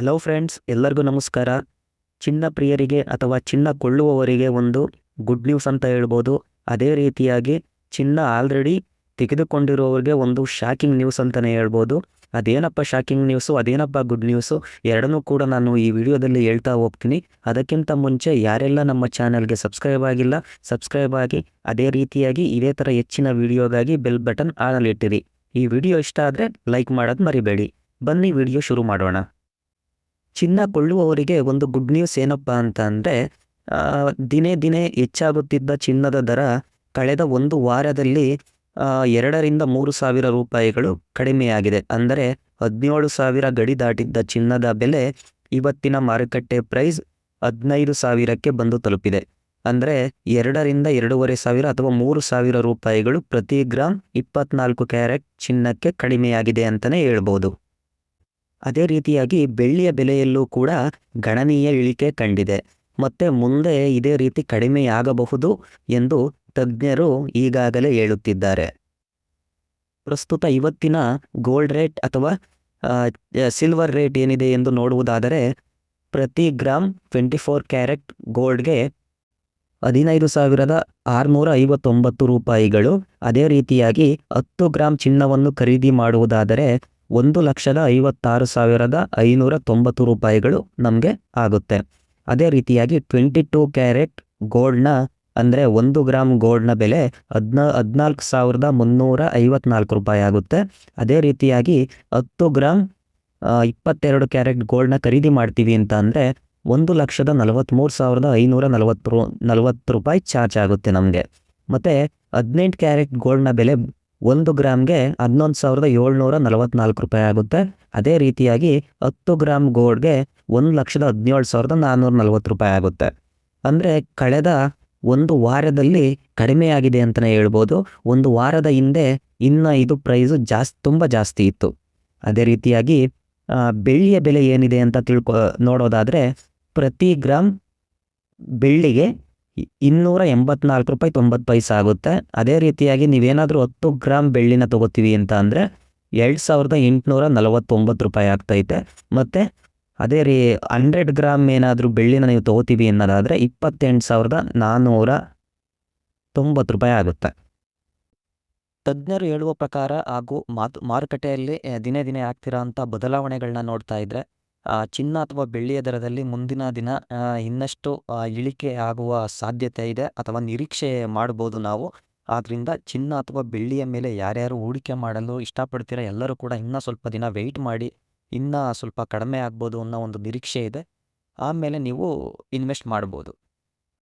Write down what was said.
Hello friends ಎಲ್ಲರಿಗೂ ನಮಸ್ಕಾರ. ಚಿನ್ನ ಪ್ರಿಯರಿಗೆ ಅಥವಾ ಚಿನ್ನ ಕೊಳ್ಳುವವರಿಗೆ ಒಂದು ಗುಡ್ ನ್ಯೂಸ್ ಅಂತ ಹೇಳ್ಬೋದು. ಅದೇ ರೀತಿಯಾಗಿ ಚಿನ್ನ ಆಲ್ರೆಡಿ ತೆಗೆದುಕೊಂಡಿರುವವರಿಗೆ ಒಂದು ಶಾಕಿಂಗ್ ನ್ಯೂಸ್ ಅಂತಲೇ ಹೇಳ್ಬೋದು. ಅದೇನಪ್ಪ ಶಾಕಿಂಗ್ ನ್ಯೂಸು ಅದೇನಪ್ಪ ಗುಡ್ ನ್ಯೂಸು ಎರಡನ್ನೂ ಕೂಡ ನಾನು ಈ ವಿಡಿಯೋದಲ್ಲಿ ಹೇಳ್ತಾ ಹೋಗ್ತೀನಿ. ಅದಕ್ಕಿಂತ ಮುಂಚೆ ಯಾರೆಲ್ಲ ನಮ್ಮ ಚಾನಲ್ಗೆ ಸಬ್ಸ್ಕ್ರೈಬ್ ಆಗಿಲ್ಲ ಸಬ್ಸ್ಕ್ರೈಬ್ ಆಗಿ ಅದೇ ರೀತಿಯಾಗಿ ಇದೇ ಥರ ಹೆಚ್ಚಿನ ವಿಡಿಯೋಗಾಗಿ ಬೆಲ್ ಬಟನ್ ಆನಲ್ಲಿಟ್ಟಿರಿ ಈ ವಿಡಿಯೋ ಇಷ್ಟ ಆದರೆ ಲೈಕ್ ಮಾಡೋದು ಮರಿಬೇಡಿ. ಬನ್ನಿ ವಿಡಿಯೋ ಶುರು ಮಾಡೋಣ. ಚಿನ್ನ ಕೊಳ್ಳುವವರಿಗೆ ಒಂದು ಗುಡ್ ನ್ಯೂಸ್ ಏನಪ್ಪ ಅಂತ ಅಂದರೆ ದಿನೇ ದಿನೇ ಹೆಚ್ಚಾಗುತ್ತಿದ್ದ ಚಿನ್ನದ ದರ ಕಳೆದ ಒಂದು ವಾರದಲ್ಲಿ ಎರಡರಿಂದ ಮೂರು ಸಾವಿರ ರೂಪಾಯಿಗಳು ಕಡಿಮೆಯಾಗಿದೆ. ಅಂದರೆ ಹದಿನೇಳು ಸಾವಿರ ಗಡಿ ದಾಟಿದ್ದ ಚಿನ್ನದ ಬೆಲೆ ಇವತ್ತಿನ ಮಾರುಕಟ್ಟೆ ಪ್ರೈಸ್ ಹದಿನೈದು ಸಾವಿರಕ್ಕೆ ಬಂದು ತಲುಪಿದೆ. ಅಂದರೆ ಎರಡರಿಂದ ಎರಡೂವರೆ ಸಾವಿರ ಅಥವಾ ಮೂರು ಸಾವಿರ ರೂಪಾಯಿಗಳು ಪ್ರತಿ ಗ್ರಾಮ್ ಇಪ್ಪತ್ನಾಲ್ಕು ಕ್ಯಾರೆಟ್ ಚಿನ್ನಕ್ಕೆ ಕಡಿಮೆಯಾಗಿದೆ ಅಂತಲೇ ಹೇಳ್ಬೋದು. ಅದೇ ರೀತಿಯಾಗಿ ಬೆಳ್ಳಿಯ ಬೆಲೆಯಲ್ಲೂ ಕೂಡ ಗಣನೀಯ ಇಳಿಕೆ ಕಂಡಿದೆ. ಮತ್ತೆ ಮುಂದೆ ಇದೇ ರೀತಿ ಕಡಿಮೆಯಾಗಬಹುದು ಎಂದು ತಜ್ಞರು ಈಗಾಗಲೇ ಹೇಳುತ್ತಿದ್ದಾರೆ. ಪ್ರಸ್ತುತ ಇವತ್ತಿನ ಗೋಲ್ಡ್ ರೇಟ್ ಅಥವಾ ಸಿಲ್ವರ್ ರೇಟ್ ಏನಿದೆ ಎಂದು ನೋಡುವುದಾದರೆ, ಪ್ರತಿ ಗ್ರಾಮ್ ಟ್ವೆಂಟಿ ಫೋರ್ ಕ್ಯಾರೆಟ್ ಗೋಲ್ಡ್ಗೆ ಹದಿನೈದು ಸಾವಿರದ ಆರುನೂರ ಐವತ್ತೊಂಬತ್ತು ರೂಪಾಯಿಗಳು. ಅದೇ ರೀತಿಯಾಗಿ ಹತ್ತು ಗ್ರಾಮ್ ಚಿನ್ನವನ್ನು ಖರೀದಿ ಮಾಡುವುದಾದರೆ ಒಂದು ಲಕ್ಷದ ಐವತ್ತಾರು ಸಾವಿರದ ಐನೂರ ತೊಂಬತ್ತು ರೂಪಾಯಿಗಳು ನಮಗೆ ಆಗುತ್ತೆ. ಅದೇ ರೀತಿಯಾಗಿ ಟ್ವೆಂಟಿ ಟೂ ಕ್ಯಾರೆಟ್ ಗೋಲ್ಡ್ನ ಅಂದರೆ ಒಂದು ಗ್ರಾಮ್ ಗೋಲ್ಡ್ನ ಬೆಲೆ ಹದಿನ, ಹದಿನಾಲ್ಕು ಸಾವಿರದ ಮುನ್ನೂರ ಐವತ್ನಾಲ್ಕು ರೂಪಾಯಿ ಆಗುತ್ತೆ. ಅದೇ ರೀತಿಯಾಗಿ ಹತ್ತು ಗ್ರಾಮ್ ಇಪ್ಪತ್ತೆರಡು ಕ್ಯಾರೆಟ್ ಗೋಲ್ಡ್ನ ಖರೀದಿ ಮಾಡ್ತೀವಿ ಅಂತ ಅಂದರೆ ಒಂದು ಲಕ್ಷದ ನಲವತ್ತ್ಮೂರು ಸಾವಿರದ ಐನೂರ ನಲವತ್ತು ನಲವತ್ತು ರೂಪಾಯಿ ಚಾರ್ಜ್ ಆಗುತ್ತೆ ನಮಗೆ. ಮತ್ತು ಹದಿನೆಂಟು ಕ್ಯಾರೆಟ್ ಗೋಲ್ಡ್ನ ಬೆಲೆ ಒಂದು ಗ್ರಾಮ್ಗೆ ಹನ್ನೊಂದು ಸಾವಿರದ ಏಳ್ನೂರ ನಲವತ್ನಾಲ್ಕು ರೂಪಾಯಿ ಆಗುತ್ತೆ. ಅದೇ ರೀತಿಯಾಗಿ ಹತ್ತು ಗ್ರಾಮ್ ಗೋಲ್ಡ್ಗೆ ಒಂದು ಲಕ್ಷದ ಹದಿನೇಳು ಸಾವಿರದ ನಾನ್ನೂರ ನಲವತ್ತು ರೂಪಾಯಿ ಆಗುತ್ತೆ. ಅಂದರೆ ಕಳೆದ ಒಂದು ವಾರದಲ್ಲಿ ಕಡಿಮೆಯಾಗಿದೆ ಅಂತಲೇ ಹೇಳ್ಬೋದು. ಒಂದು ವಾರದ ಹಿಂದೆ ಇನ್ನು ಇದು ಪ್ರೈಸು ಜಾಸ್ತಿ ತುಂಬ ಜಾಸ್ತಿ ಇತ್ತು. ಅದೇ ರೀತಿಯಾಗಿ ಬೆಳ್ಳಿಯ ಬೆಲೆ ಏನಿದೆ ಅಂತ ತಿಳ್ಕೊ, ನೋಡೋದಾದರೆ ಪ್ರತಿ ಗ್ರಾಮ್ ಬೆಳ್ಳಿಗೆ ಇನ್ನೂರ ಎಂಬತ್ನಾಲ್ಕು ರೂಪಾಯಿ ತೊಂಬತ್ತು ಪೈಸೆ ಆಗುತ್ತೆ. ಅದೇ ರೀತಿಯಾಗಿ ನೀವೇನಾದರೂ ಹತ್ತು ಗ್ರಾಮ್ ಬೆಳ್ಳಿನ ತಗೋತೀವಿ ಅಂತ ಅಂದರೆ ಎರಡು ಸಾವಿರದ ಎಂಟುನೂರ ನಲವತ್ತೊಂಬತ್ತು ರೂಪಾಯಿ ಆಗ್ತೈತೆ. ಮತ್ತು ಅದೇ ರೀ ಹಂಡ್ರೆಡ್ ಗ್ರಾಮ್ ಏನಾದರೂ ಬೆಳ್ಳಿನ ನೀವು ತಗೋತೀವಿ ಅನ್ನೋದಾದರೆ ಇಪ್ಪತ್ತೆಂಟು ಸಾವಿರದ ನಾನ್ನೂರ ತೊಂಬತ್ತು ರೂಪಾಯಿ ಆಗುತ್ತೆ. ತಜ್ಞರು ಹೇಳುವ ಪ್ರಕಾರ ಹಾಗೂ ಮಾತು ಮಾರುಕಟ್ಟೆಯಲ್ಲಿ ದಿನೇ ದಿನೇ ಆಗ್ತಿರೋ ಅಂಥ ಬದಲಾವಣೆಗಳನ್ನ ನೋಡ್ತಾ ಇದ್ದರೆ ಚಿನ್ನ ಅಥವಾ ಬೆಳ್ಳಿಯ ದರದಲ್ಲಿ ಮುಂದಿನ ದಿನ ಇನ್ನಷ್ಟು ಇಳಿಕೆ ಆಗುವ ಸಾಧ್ಯತೆ ಇದೆ ಅಥವಾ ನಿರೀಕ್ಷೆ ಮಾಡ್ಬೋದು ನಾವು. ಆದ್ದರಿಂದ ಚಿನ್ನ ಅಥವಾ ಬೆಳ್ಳಿಯ ಮೇಲೆ ಯಾರ್ಯಾರು ಹೂಡಿಕೆ ಮಾಡಲು ಇಷ್ಟಪಡ್ತೀರ ಎಲ್ಲರೂ ಕೂಡ ಇನ್ನೂ ಸ್ವಲ್ಪ ದಿನ ವೆಯ್ಟ್ ಮಾಡಿ, ಇನ್ನೂ ಸ್ವಲ್ಪ ಕಡಿಮೆ ಆಗ್ಬೋದು ಅನ್ನೋ ಒಂದು ನಿರೀಕ್ಷೆ ಇದೆ. ಆಮೇಲೆ ನೀವು ಇನ್ವೆಸ್ಟ್ ಮಾಡ್ಬೋದು.